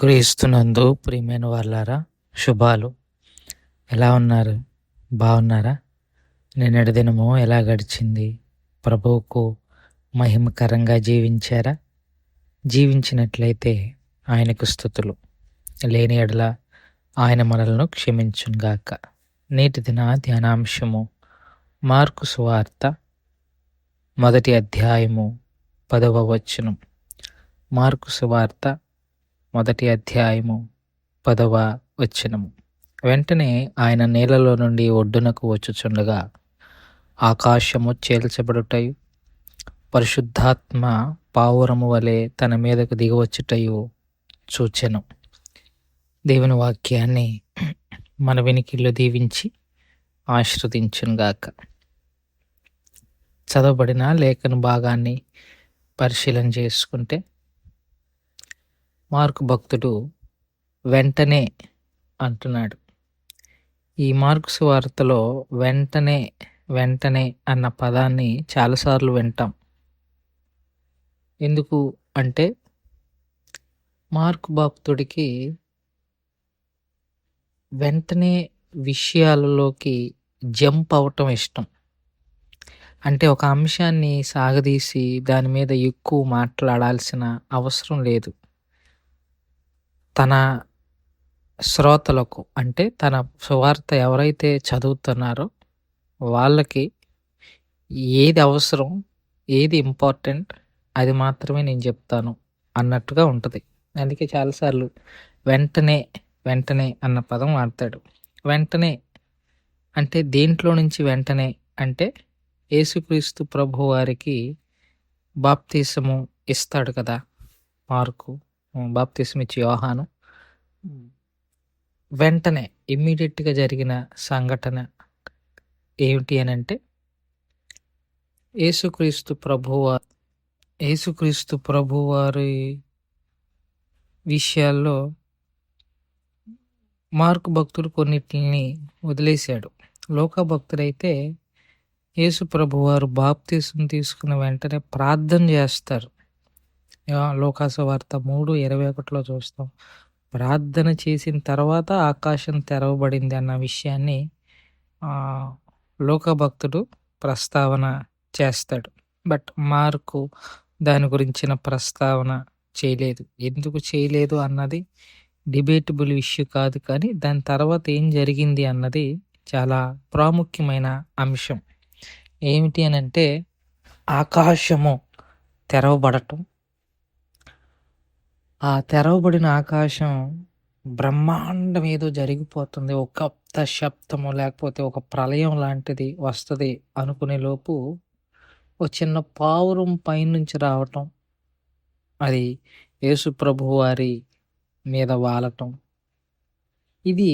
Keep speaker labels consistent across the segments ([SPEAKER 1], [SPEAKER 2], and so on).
[SPEAKER 1] క్రీస్తునందు ప్రియమైన వాళ్ళారా శుభాలు. ఎలా ఉన్నారు? బాగున్నారా నిన్నటి దినము ఎలా గడిచింది? ప్రభువుకు మహిమకరంగా జీవించారా? జీవించినట్లయితే ఆయనకు స్థుతులు. లేని ఎడల ఆయన మనలను క్షమించుగాక నేటి దిన ధ్యానాంశము మార్కు సువార్త మొదటి అధ్యాయము పదవ వచనం. మార్కు సువార్త మొదటి అధ్యాయము పదవ వచ్చినము వెంటనే ఆయన నీళ్ళలో నుండి ఒడ్డునకు వచ్చుచుండగా ఆకాశము చేల్చబడుటయు పరిశుద్ధాత్మ పావురము వలె తన మీదకు దిగవచ్చుటయు చూచెను. దేవుని వాక్యాన్ని మన వెనికిల్లో దీవించి ఆశ్రదించునుగాక చదవబడిన లేఖను భాగాన్ని పరిశీలన చేసుకుంటే మార్కు భక్తుడు వెంటనే అంటున్నాడు. ఈ మార్కు వార్తలో వెంటనే వెంటనే అన్న పదాన్ని చాలాసార్లు వింటాం. ఎందుకు అంటే మార్కు భక్తుడికి వెంటనే విషయాలలోకి జంప్ అవటం ఇష్టం. అంటే ఒక అంశాన్ని సాగదీసి దాని మీద ఎక్కువ మాట్లాడాల్సిన అవసరం లేదు. తన శ్రోతలకు అంటే తన సువార్త ఎవరైతే చదువుతున్నారో వాళ్ళకి ఏది అవసరం ఏది ఇంపార్టెంట్ అది మాత్రమే నేను చెప్తాను అన్నట్టుగా ఉంటుంది. అందుకే చాలాసార్లు వెంటనే వెంటనే అన్న పదం వాడతాడు. వెంటనే అంటే దేంట్లో నుంచి వెంటనే అంటే యేసుక్రీస్తు ప్రభు వారికి బాప్తీసము ఇస్తాడు కదా మార్కు బాప్తీసం ఇచ్చి యోహాను. వెంటనే ఇమ్మీడియట్గా జరిగిన సంఘటన ఏమిటి అని అంటే యేసుక్రీస్తు ప్రభువారు యేసుక్రీస్తు ప్రభువారి విషయాల్లో మార్కు భక్తుడు కొన్నిటిని వదిలేశాడు. లోక భక్తుడైతే యేసు ప్రభువారు బాప్తీసం తీసుకున్న వెంటనే ప్రార్థన చేస్తారు. లోకాసు వార్త మూడు ఇరవై ఒకటిలో చూస్తాం. ప్రార్థన చేసిన తర్వాత ఆకాశం తెరవబడింది అన్న విషయాన్ని లోకభక్తుడు ప్రస్తావన చేస్తాడు. బట్ మార్కు దాని గురించిన ప్రస్తావన చేయలేదు. ఎందుకు చేయలేదు అన్నది డిబేటబుల్ ఇష్యూ కాదు కానీ దాని తర్వాత ఏం జరిగింది అన్నది చాలా ప్రాముఖ్యమైన అంశం. ఏమిటి అని అంటే ఆకాశము తెరవబడటం ఆ తెరవబడిన ఆకాశం బ్రహ్మాండం ఏదో జరిగిపోతుంది. ఒక శబ్దము లేకపోతే ఒక ప్రళయం లాంటిది వస్తుంది అనుకునే లోపు ఒక చిన్న పావురం పైనుంచి రావటం. అది యేసు ప్రభు వారి మీద వాలటం. ఇది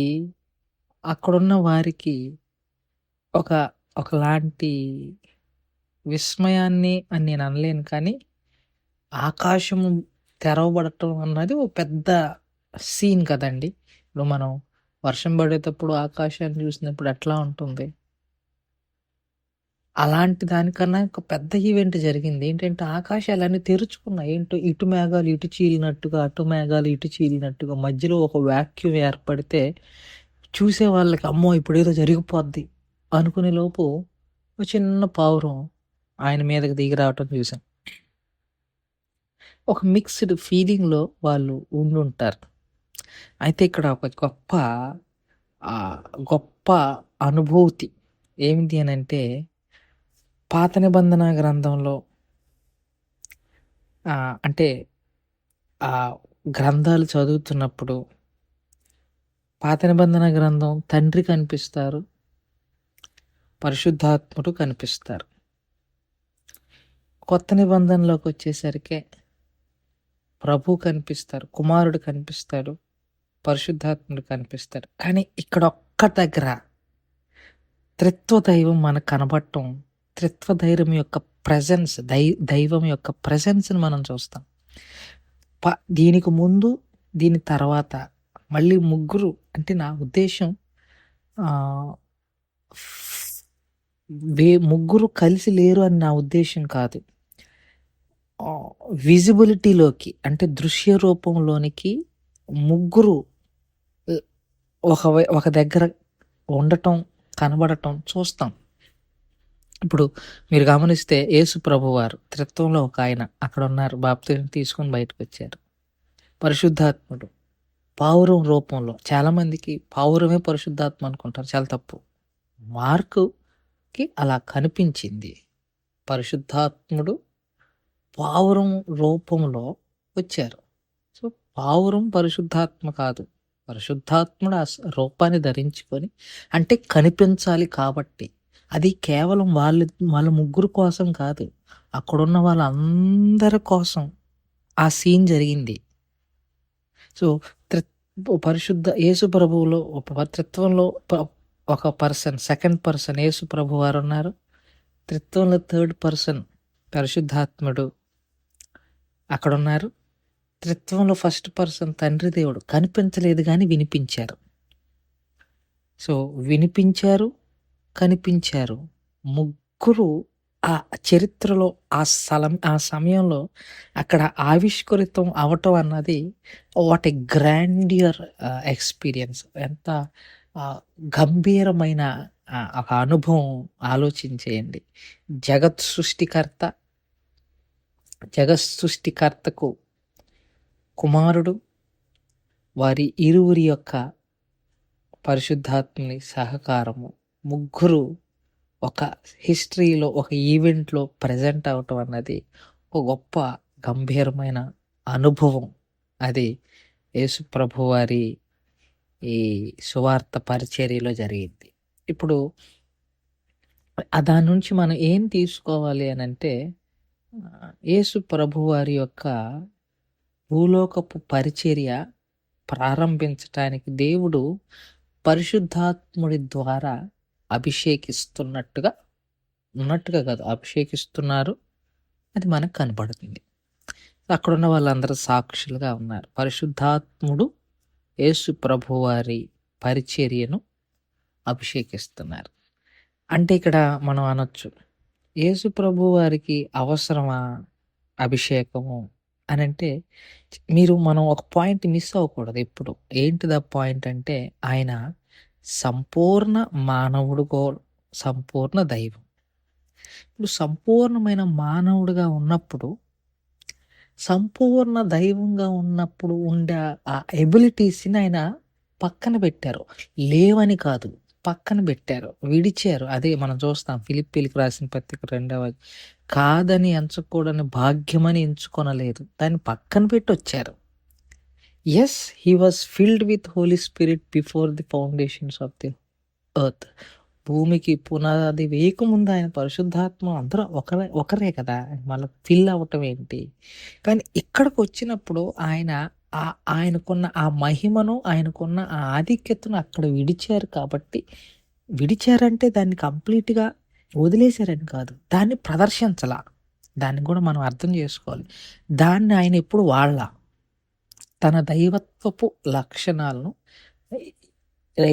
[SPEAKER 1] అక్కడున్న వారికి ఒక ఒకలాంటి విస్మయాన్ని అని నేను అనలేను కానీ ఆకాశము తెరవబడటం అన్నది ఒక పెద్ద సీన్ కదండి. ఇప్పుడు మనం వర్షం పడేటప్పుడు ఆకాశాన్ని చూసినప్పుడు ఎట్లా ఉంటుంది? అలాంటి దానికన్నా ఒక పెద్ద ఈవెంట్ జరిగింది. ఏంటంటే ఆకాశాలన్నీ తెరుచుకున్నాయి. ఏంటో ఇటు మేఘాలు ఇటు చీలినట్టుగా అటు మేఘాలు ఇటు చీలినట్టుగా మధ్యలో ఒక వ్యాక్యూమ్ ఏర్పడితే చూసే వాళ్ళకి అమ్మో! ఇప్పుడు ఏదో జరిగిపోద్ది అనుకునే లోపు ఒక చిన్న పావురం ఆయన మీదకి దిగి రావటం చూసాం. ఒక మిక్స్డ్ ఫీలింగ్‌లో వాళ్ళు ఉండుంటారు. అయితే ఇక్కడ ఒక గొప్ప గొప్ప అనుభూతి ఏమిటి అని అంటే పాత నిబంధన గ్రంథంలో అంటే ఆ గ్రంథాలు చదువుతున్నప్పుడు పాత నిబంధన గ్రంథం తండ్రి కనిపిస్తారు. పరిశుద్ధాత్ముడు కనిపిస్తారు. కొత్త నిబంధనలోకి వచ్చేసరికి ప్రభు కనిపిస్తారు కుమారుడు కనిపిస్తాడు పరిశుద్ధాత్ముడు కనిపిస్తాడు కానీ ఇక్కడ ఒక్క దగ్గర త్రిత్వ దైవం మనకు కనబడటం త్రిత్వ ధైర్యం యొక్క ప్రజెన్స్ దై దైవం యొక్క ప్రజెన్స్ని మనం చూస్తాం. ప దీనికి ముందు దీని తర్వాత మళ్ళీ ముగ్గురు అంటే నా ఉద్దేశం వే ముగ్గురు కలిసి లేరు అని నా ఉద్దేశం కాదు. విజిబిలిటీలోకి అంటే దృశ్య రూపంలోనికి ముగ్గురు ఒక ఒక దగ్గర ఉండటం, కనబడటం చూస్తాం. ఇప్పుడు మీరు గమనిస్తే యేసు ప్రభువారు త్రిత్వంలో ఒక ఆయన అక్కడున్నారు. బాప్తిని తీసుకొని బయటకొచ్చారు. పరిశుద్ధాత్ముడు పావురం రూపంలో చాలామందికి పావురమే పరిశుద్ధాత్మ అనుకుంటారు. చాలా తప్పు. మార్కుకి అలా కనిపించింది. పరిశుద్ధాత్ముడు పావురం రూపంలో వచ్చారు. సో, పావురం పరిశుద్ధాత్మ కాదు. పరిశుద్ధాత్ముడు ఆ రూపాన్ని ధరించుకొని అంటే కనిపించాలి కాబట్టి. అది కేవలం వాళ్ళ వాళ్ళ ముగ్గురు కోసం కాదు. అక్కడున్న వాళ్ళందరి కోసం ఆ సీన్ జరిగింది. సో, త్రి పరిశుద్ధ యేసు ప్రభువులో ఒక త్రిత్వంలో ఒక పర్సన్ సెకండ్ పర్సన్ యేసు ఉన్నారు త్రిత్వంలో థర్డ్ పర్సన్ పరిశుద్ధాత్ముడు అక్కడున్నారు. త్రిత్వంలో ఫస్ట్ పర్సన్ తండ్రి దేవుడు కనిపించలేదు కానీ వినిపించారు. సో, వినిపించారు, కనిపించారు. ముగ్గురు ఆ చరిత్రలో ఆ స్థలం ఆ సమయంలో అక్కడ ఆవిష్కృతం అవటం అన్నది వాట్ ఎ గ్రాండియర్ ఎక్స్‌పీరియన్స్. ఎంత గంభీరమైన ఒక అనుభవం ఆలోచించేయండి. జగత్ సృష్టికర్త జగత్ సృష్టికర్తకు కుమారుడు, వారి ఇరువురి యొక్క పరిశుద్ధాత్మని సహకారము. ముగ్గురు ఒక హిస్టరీలో ఒక ఈవెంట్‌లో ప్రెజెంట్ అవ్వటం అన్నది ఒక గొప్ప గంభీరమైన అనుభవం. అది యేసు ప్రభువారి ఈ సువార్త పరిచర్యలో జరిగింది. ఇప్పుడు దాని నుంచి మనం ఏం తీసుకోవాలి అని అంటే యేసు ప్రభువారి యొక్క భూలోకపు పరిచర్య ప్రారంభించటానికి దేవుడు పరిశుద్ధాత్ముడి ద్వారా అభిషేకిస్తున్నట్టుగా ఉన్నట్టుగా కాదు అభిషేకిస్తున్నారు. అది మనకు కనపడుతుంది. అక్కడున్న వాళ్ళందరూ సాక్షులుగా ఉన్నారు. పరిశుద్ధాత్ముడు యేసు ప్రభువారి పరిచర్యను అభిషేకిస్తున్నారు. అంటే ఇక్కడ మనం అనొచ్చు. యేసు ప్రభువారికి అవసరమా అభిషేకము అంటే మీరు మనం ఒక పాయింట్ మిస్ అవ్వకూడదు ఎప్పుడు. ఏంటిది ఆ పాయింట్ అంటే ఆయన సంపూర్ణ మానవుడు గో సంపూర్ణ దైవం. ఇప్పుడు సంపూర్ణమైన మానవుడుగా ఉన్నప్పుడు సంపూర్ణ దైవంగా ఉన్నప్పుడు ఉండే ఆ ఎబిలిటీస్‌ని ఆయన పక్కన పెట్టారు. లేవని కాదు. పక్కన పెట్టారు. విడిచారు. అదే మనం చూస్తాం ఫిలిప్పీలకు రాసిన పత్రిక రెండవ కాదని ఎంచకూడని భాగ్యమని ఎంచుకొనలేదు. దాన్ని పక్కన పెట్టి వచ్చారు as he was filled with Holy Spirit before the foundations of the earth. భూమికి పునాది వేయకముందు ఆయన పరిశుద్ధాత్మ అందరూ ఒకరే ఒకరే కదా! మళ్ళీ ఫిల్ అవ్వటం ఏంటి? కానీ ఇక్కడికొచ్చినప్పుడు ఆయన ఆయనకున్న ఆ మహిమను, ఆయనకున్న ఆ ఆధిక్యతను అక్కడ విడిచారు కాబట్టి విడిచారంటే దాన్ని కంప్లీట్‌గా వదిలేసారని కాదు. దాన్ని ప్రదర్శించలా. దాన్ని కూడా మనం అర్థం చేసుకోవాలి. దాన్ని ఆయన ఎప్పుడు వాళ్ళ తన దైవత్వపు లక్షణాలను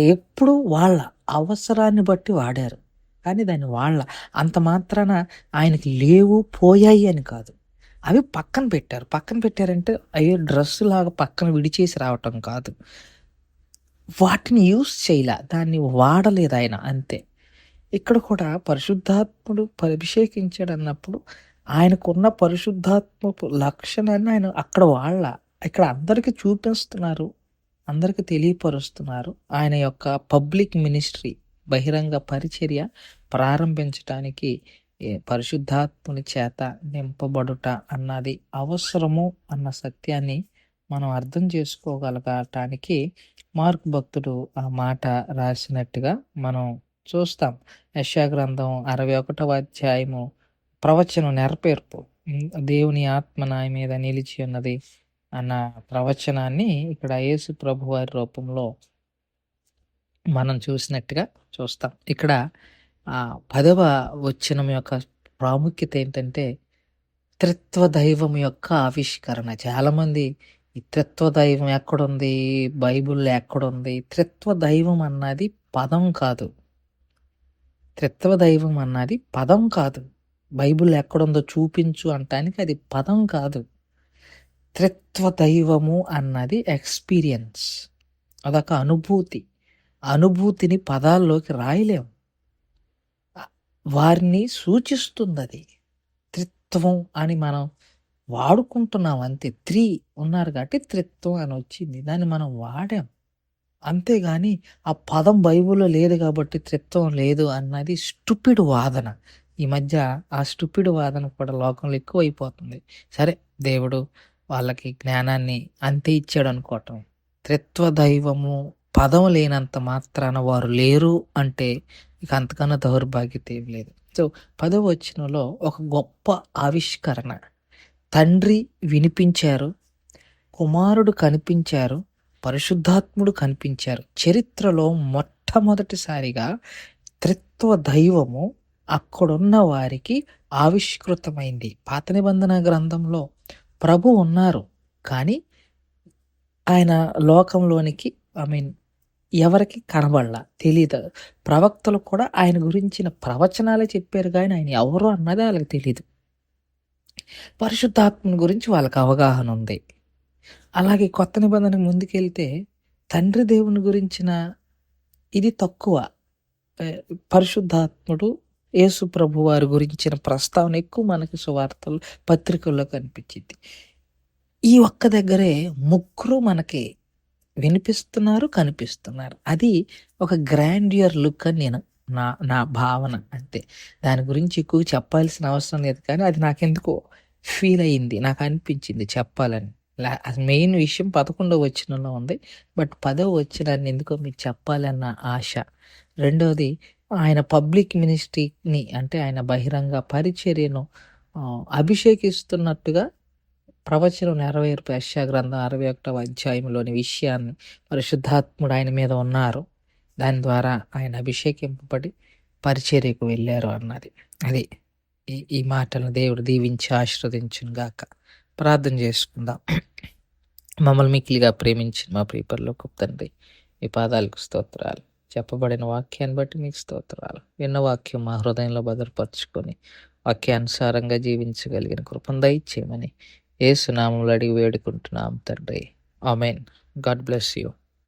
[SPEAKER 1] ఎప్పుడు వాళ్ళ అవసరాన్ని బట్టి వాడారు. కానీ దాన్ని వాళ్ళ అంత మాత్రాన ఆయనకి లేవు, పోయాయి అని కాదు. అవి పక్కన పెట్టారు. పక్కన పెట్టారంటే అయ్యో! డ్రెస్సులాగా పక్కన విడిచేసి రావటం కాదు. వాటిని యూస్ చేయలే దాన్ని వాడలేదు ఆయన అంతే. ఇక్కడ కూడా పరిశుద్ధాత్ముడు అభిషేకించాడు అన్నప్పుడు ఆయనకున్న పరిశుద్ధాత్మపు లక్షణాన్ని ఆయన అక్కడ వాళ్ళ ఇక్కడ అందరికీ చూపిస్తున్నారు. అందరికీ తెలియపరుస్తున్నారు. ఆయన యొక్క పబ్లిక్ మినిస్ట్రీ బహిరంగ పరిచర్య ప్రారంభించటానికి పరిశుద్ధాత్ముని చేత నింపబడుట అన్నది అవసరము అన్న సత్యాన్ని మనం అర్థం చేసుకోగలగటానికి మార్క్ భక్తుడు ఆ మాట రాసినట్టుగా మనం చూస్తాం. యశాగ్రంథం అరవై ఒకటవ అధ్యాయము ప్రవచనం నెరవేర్పు. దేవుని ఆత్మ నా మీద నిలిచి ఉన్నది అన్న ప్రవచనాన్ని ఇక్కడ యేసు ప్రభువారి రూపంలో మనం చూసినట్టుగా చూస్తాం. ఇక్కడ ఆ పదవ వచనం యొక్క ప్రాముఖ్యత ఏంటంటే త్రిత్వ దైవం యొక్క ఆవిష్కరణ. చాలామంది ఈ త్రిత్వ దైవం ఎక్కడుంది? బైబిల్‌లో ఎక్కడుంది? త్రిత్వ దైవం అన్నది పదం కాదు. త్రిత్వ దైవం అన్నది పదం కాదు. బైబిల్ ఎక్కడుందో చూపించు అంటానికి అది పదం కాదు. త్రిత్వ దైవము అన్నది ఎక్స్పీరియన్స్ అదొక అనుభూతి అనుభూతిని పదాల్లోకి రాయలేము వారిని సూచిస్తుంది అది త్రిత్వం అని మనం వాడుకుంటున్నాం. అంతే. త్రీ ఉన్నారు కాబట్టి త్రిత్వం అని వచ్చింది. దాన్ని మనం వాడాం. అంతేగాని ఆ పదం బైబిల్లో లేదు కాబట్టి త్రిత్వం లేదు అన్నది స్టూపిడ్ వాదన. ఈ మధ్య ఆ స్టూపిడ్ వాదన కూడా లోకంలో ఎక్కువ అయిపోతుంది సరే దేవుడు వాళ్ళకి జ్ఞానాన్ని అంతే ఇచ్చాడు అనుకోవటం. త్రిత్వ దైవము పదం లేనంత మాత్రాన వారు లేరు అంటే ఇక అంతకన్నా దౌర్భాగ్యత ఏం లేదు. సో పదవ వచ్చినలో ఒక గొప్ప ఆవిష్కరణ. తండ్రి వినిపించారు కుమారుడు కనిపించారు పరిశుద్ధాత్ముడు కనిపించారు. చరిత్రలో మొట్టమొదటిసారిగా త్రిత్వ దైవము అక్కడున్న వారికి ఆవిష్కృతమైంది. పాత నిబంధన గ్రంథంలో ప్రభు ఉన్నారు కానీ ఆయన లోకంలోనికి ఐ మీన్ ఎవరికి కనబడలా. తెలియదు ప్రవక్తలు కూడా ఆయన గురించిన ప్రవచనాలే చెప్పారు కానీ ఆయన ఎవరు అన్నది వాళ్ళకి తెలియదు పరిశుద్ధాత్మని గురించి వాళ్ళకి అవగాహన ఉంది. అలాగే కొత్త నిబంధన ముందుకెళ్తే తండ్రి దేవుని గురించిన ఇది తక్కువ. పరిశుద్ధాత్ముడు యేసు ప్రభు వారి గురించిన ప్రస్తావన ఎక్కువ మనకి సువార్తలు పత్రికల్లో కనిపించింది. ఈ ఒక్క దగ్గరే ముగ్గురు మనకి వినిపిస్తున్నారు కనిపిస్తున్నారు. అది ఒక గ్రాండ్యూర్ లుక్ అని నేను నా నా భావన అంతే. దాని గురించి ఎక్కువ చెప్పాల్సిన అవసరం లేదు కానీ అది నాకెందుకో ఫీల్ అయ్యింది నాకు అనిపించింది చెప్పాలని. అది మెయిన్ విషయం పదకొండవ వచ్చినలో ఉంది. బట్ పదవ వచ్చినాన్ని ఎందుకో మీకు చెప్పాలన్న ఆశ. రెండవది ఆయన పబ్లిక్ మినిస్ట్రీని అంటే ఆయన బహిరంగ పరిచర్యను అభిషేకిస్తున్నట్టుగా ప్రవచనం నెరవేర్పు యెషయా గ్రంథం అరవై ఒకటవ అధ్యాయంలోని విషయాన్ని పరిశుద్ధాత్ముడు ఆయన మీద ఉన్నారు. దాని ద్వారా ఆయన అభిషేకింపబడి పరిచర్యకు వెళ్ళారు అన్నది. అది ఈ ఈ మాటలను దేవుడు దీవించి ఆశీర్వదించును గాక ప్రార్థన చేసుకుందాం. మమ్మల్ని మిక్కిలిగా ప్రేమించిన మా ప్రియపరలో తండ్రి మీ పాదాలకు స్తోత్రాలు. చెప్పబడిన వాక్యాన్ని బట్టి మీకు స్తోత్రాలు. విన్న వాక్యం మా హృదయంలో భద్రపరుచుకొని వాక్యానుసారంగా జీవించగలిగిన కృపం దయచేయమని ఏ సునామంలో అడిగి వేడుకుంటున్నాం తండ్రి. ఆమెన్. God bless you.